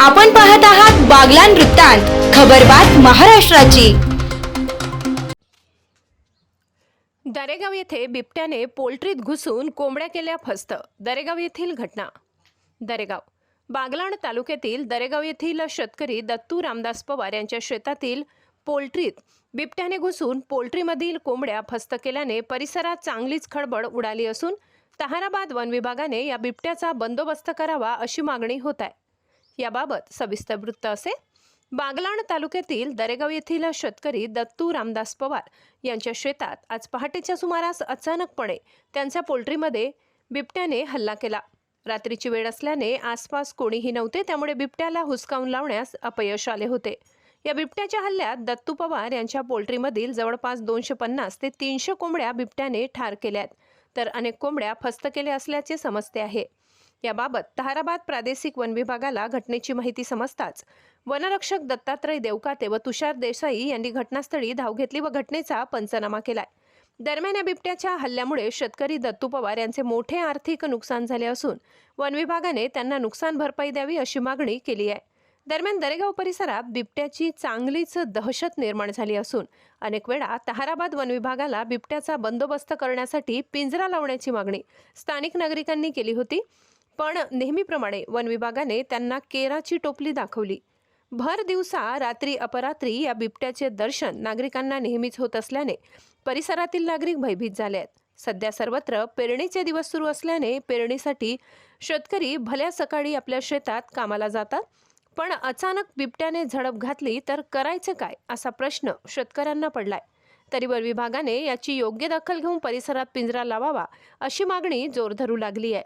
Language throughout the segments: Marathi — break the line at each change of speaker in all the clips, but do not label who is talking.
आपण पाहत आहात बागलान वृत्तांत खबरबात महाराष्ट्राची.
दरेगाव येथे बिबट्याने पोल्ट्रीत घुसून कोंबड्या केल्या फस्त. दरेगाव येथील घटना. दरेगाव. बागलाण तालुक्यातील दरेगाव येथील शेतकरी दत्तू रामदास पवार यांच्या शेतातील पोल्ट्रीत बिबट्याने घुसून पोल्ट्रीमधील कोंबड्या फस्त केल्याने परिसरात चांगलीच खळबळ उडाली असून तहाराबाद वन विभागाने या बिबट्याचा बंदोबस्त करावा अशी मागणी होत आहे. याबाबत सविस्तर वृत्त असे. बागलाण तालुक्यातील दरेगाव येथील शेतकरी दत्तू रामदास पवार यांच्या शेतात आज पहाटेच्या सुमारास अचानकपणे त्यांच्या पोल्ट्रीमध्ये बिबट्याने हल्ला केला. रात्रीची वेळ असल्याने आसपास कोणीही नव्हते त्यामुळे बिबट्याला हुसकावून लावण्यास अपयश आले होते. या बिबट्याच्या हल्ल्यात दत्तू पवार यांच्या पोल्ट्रीमधील जवळपास दोनशे पन्नास ते तीनशे कोंबड्या बिबट्याने ठार केल्यात. तर अनेक कोंबड्या फस्त केल्या असल्याचे समजते आहे. याबाबत तहाराबाद प्रादेशिक वन विभागाला घटनेची माहिती समजताच वनरक्षक दत्तात्रय देवकाते व तुषार देसाई यांनी घटनास्थळी धाव घेतली व घटनेचा पंचनामा केलाय. दरम्यान या बिबट्याच्या हल्ल्यामुळे शेतकरी दत्तू पवार यांचे मोठे आर्थिक नुकसान झाले असून वन विभागाने त्यांना नुकसान भरपाई द्यावी अशी मागणी केली आहे. दरम्यान दरेगाव परिसरात बिबट्याची चांगलीच दहशत निर्माण झाली असून अनेक वेळा तहाराबाद वन विभागाला बिबट्याचा बंदोबस्त करण्यासाठी पिंजरा लावण्याची मागणी स्थानिक नागरिकांनी केली होती. पण नेहमीप्रमाणे वन विभागाने त्यांना केराची टोपली दाखवली. भर दिवसा रात्री अपरात्री या बिबट्याचे दर्शन नागरिकांना नेहमीच होत असल्याने परिसरातील नागरिक भयभीत झाले आहेत. सध्या सर्वत्र पेरणीचे दिवस सुरू असल्याने पेरणीसाठी शेतकरी भल्या सकाळी आपल्या शेतात कामाला जातात. पण अचानक बिबट्याने झडप घातली तर करायचे काय असा प्रश्न शेतकऱ्यांना पडलाय. तरी वन विभागाने याची योग्य दखल घेऊन परिसरात पिंजरा लावावा अशी मागणी जोर धरू लागली आहे.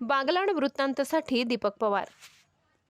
बागलाण वृत्तांतसाठी दीपक पवार